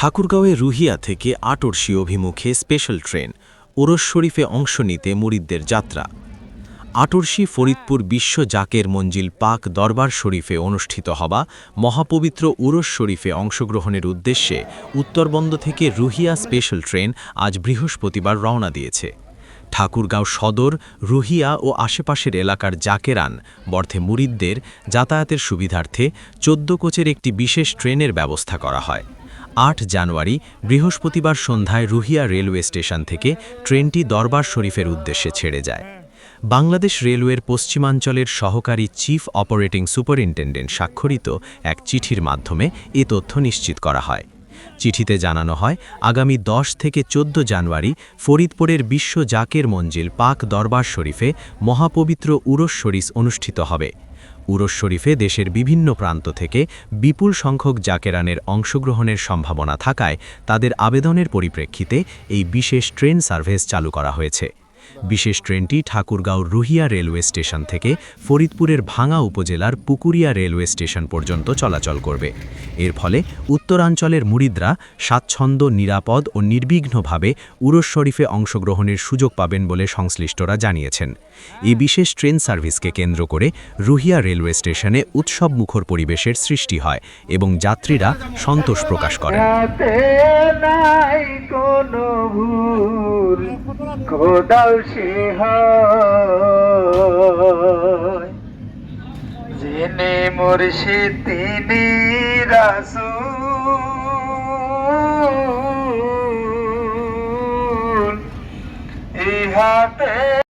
ঠাকুরগাঁওয়ে রুহিয়া থেকে আটরশি অভিমুখে special train, ওরস শরীফে অংশ নিতে মুরিদদের যাত্রা। আটরশি ফরিদপুর বিশ্ব জাকের মঞ্জিল পাক দরবার শরীফে অনুষ্ঠিত হবা মহাপবিত্র উরস শরীফে অংশগ্রহণের উদ্দেশ্যে উত্তরবন্দ থেকে রুহিয়া স্পেশাল ট্রেন আজ বৃহস্পতিবার রওনা দিয়েছে। ঠাকুরগাঁও সদর, রুহিয়া ও আশেপাশের এলাকার জাকেরান বর্থে মুরিদদের যাতায়াতের সুবিধার্থে চোদ্দ কোচের একটি বিশেষ ট্রেনের ব্যবস্থা করা হয়। আট জানুয়ারি বৃহস্পতিবার সন্ধ্যায় রুহিয়া রেলওয়ে স্টেশন থেকে ট্রেনটি দরবার শরীফের উদ্দেশ্যে ছেড়ে যায়। বাংলাদেশ রেলওয়ের পশ্চিমাঞ্চলের সহকারী চিফ অপারেটিং সুপারিনটেন্ডেন্ট স্বাক্ষরিত এক চিঠির মাধ্যমে এ তথ্য নিশ্চিত করা হয়। চিঠিতে জানানো হয়, আগামী ১০ থেকে ১৪ জানুয়ারি ফরিদপুরের বিশ্ব জাকের মঞ্জিল পাক দরবার শরীফে মহাপবিত্র উরস শরীস অনুষ্ঠিত হবে। উরস শরীফে দেশের বিভিন্ন প্রান্ত থেকে বিপুল সংখ্যক জাকেরানের অংশগ্রহণের সম্ভাবনা থাকায় তাদের আবেদনের পরিপ্রেক্ষিতে এই বিশেষ ট্রেন সার্ভিস চালু করা হয়েছে। বিশেষ ট্রেনটি ঠাকুরগাঁও রুহিয়া রেলওয়ে স্টেশন থেকে ফরিদপুরের ভাঙা উপজেলার পুকুরিয়া রেলওয়ে স্টেশন পর্যন্ত চলাচল করবে। এর ফলে উত্তরাঞ্চলের মুরিদরা স্বাচ্ছন্দ্য, নিরাপদ ও নির্বিঘ্নভাবে উরস শরীফে অংশগ্রহণের সুযোগ পাবেন বলে সংশ্লিষ্টরা জানিয়েছেন। এই বিশেষ ট্রেন সার্ভিসকে কেন্দ্র করে রুহিয়া রেলওয়ে স্টেশনে উৎসব মুখর পরিবেশের সৃষ্টি হয় এবং যাত্রীরা সন্তোষ প্রকাশ করেন। ভুল সিংহ। যিনি মুর্শিদ তিনি রাসু ইহাতে